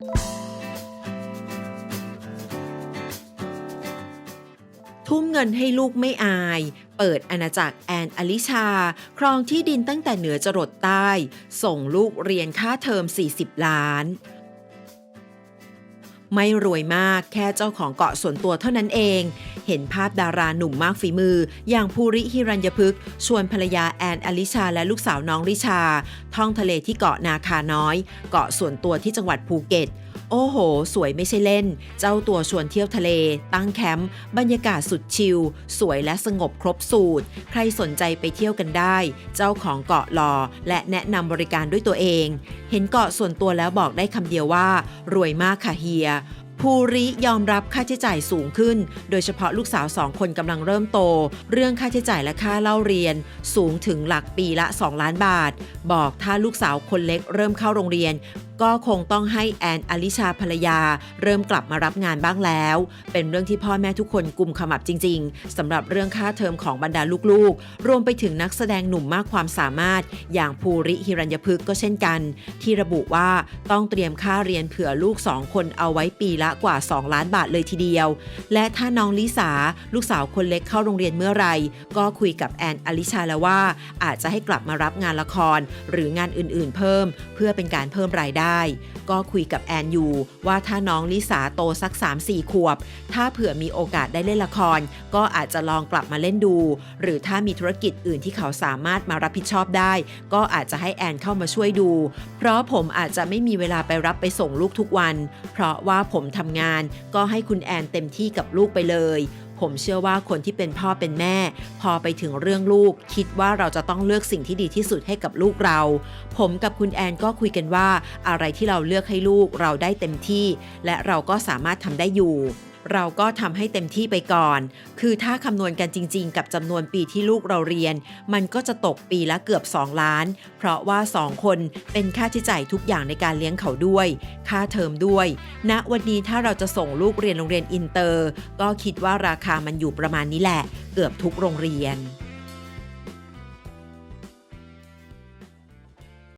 ทุ่มเงินให้ลูกไม่อาย เปิดอาณาจักรแอนอลิชา ครองที่ดินตั้งแต่เหนือจรดใต้ ส่งลูกเรียนค่าเทอม 40 ล้าน ไม่รวยมากแค่เจ้าของเกาะส่วนตัวเท่านั้นเอง เห็นภาพดาราหนุ่มมากฝีมือ อย่างภูริฮิรัญยพฤกษ์ชวนภรรยาแอนอลิชาและลูกสาวน้องริชา ท่องทะเลที่เกาะนาคาน้อย เกาะส่วนตัวที่จังหวัดภูเก็ต โอ้โห สวยไม่ใช่เล่น เจ้าตัวชวนเที่ยวทะเล ตั้งแคมป์บรรยากาศสุดชิล สวยและสงบครบสูตร ใครสนใจไปเที่ยวกันได้ เจ้าของเกาะลอ และแนะนำบริการด้วยตัวเอง เห็นเกาะส่วนตัวแล้วบอกได้คำเดียวว่า รวยมากค่ะเฮีย ภูริยอมรับค่าใช้จ่ายสูงขึ้น โดยเฉพาะลูกสาวสองคนกำลังเริ่มโต เรื่องค่าใช้จ่ายและค่าเล่าเรียน สูงถึงหลักปีละ 2 ล้านบาท บอกถ้าลูกสาวคนเล็กเริ่มเข้าโรงเรียน ก็คงต้องให้แอนอลิชาภรรยา เริ่มกลับมารับงานบ้างแล้ว เป็นเรื่องที่พ่อแม่ทุกคนกุมขมับจริง ๆสำหรับเรื่องค่าเทอมของบรรดาลูกๆ รวมไปถึงนักแสดงหนุ่มมากความสามารถ อย่างภูริฮิรัญยพฤกษ์ก็เช่นกัน ที่ระบุว่าต้องเตรียมค่าเรียนเผื่อลูก2คนเอาไว้ปีละกว่า 2 ล้านบาทเลยทีเดียว และถ้าน้องลิสาลูกสาวคนเล็กเข้าโรงเรียนเมื่อไหร่ก็คุยกับแอนอลิชาแล้วว่า อาจจะให้กลับมารับงานละคร หรืองานอื่นๆ เพิ่ม เพื่อเป็นการเพิ่มรายได้ ก็คุยกับแอนอยู่ว่าถ้าน้องลิสาโตสัก 3-4 ขวบ ถ้าเผื่อมีโอกาสได้เล่นละคร ก็อาจจะลองกลับมาเล่นดู หรือถ้ามีธุรกิจอื่นที่เขาสามารถมารับผิดชอบได้ ก็อาจจะให้แอนเข้ามาช่วยดู เพราะผมอาจจะไม่มีเวลาไปรับไปส่งลูกทุกวัน เพราะว่าผมทำงาน ก็ให้คุณแอนเต็มที่กับลูกไปเลย ผมเชื่อว่าคนที่เป็นพ่อเป็นแม่ พอไปถึงเรื่องลูก คิดว่าเราจะต้องเลือกสิ่งที่ดีที่สุดให้กับลูกเรา ผมกับคุณแอนก็คุยกันว่า อะไรที่เราเลือกให้ลูกเราได้เต็มที่ และเราก็สามารถทำได้อยู่ เราก็ทำให้เต็มที่ไปก่อน คือถ้าคำนวณกันจริง ๆ กับจำนวนปีที่ลูกเราเรียน มันก็จะตกปีละเกือบ 2 ล้าน เพราะว่า 2 คนเป็นค่าใช้จ่ายทุกอย่างในการเลี้ยงเขาด้วย ค่าเทอมด้วยณวันนี้ถ้าเราจะส่งลูกเรียนโรงเรียนอินเตอร์ ก็คิดว่าราคามันอยู่ประมาณนี้แหละ เกือบทุกโรงเรียน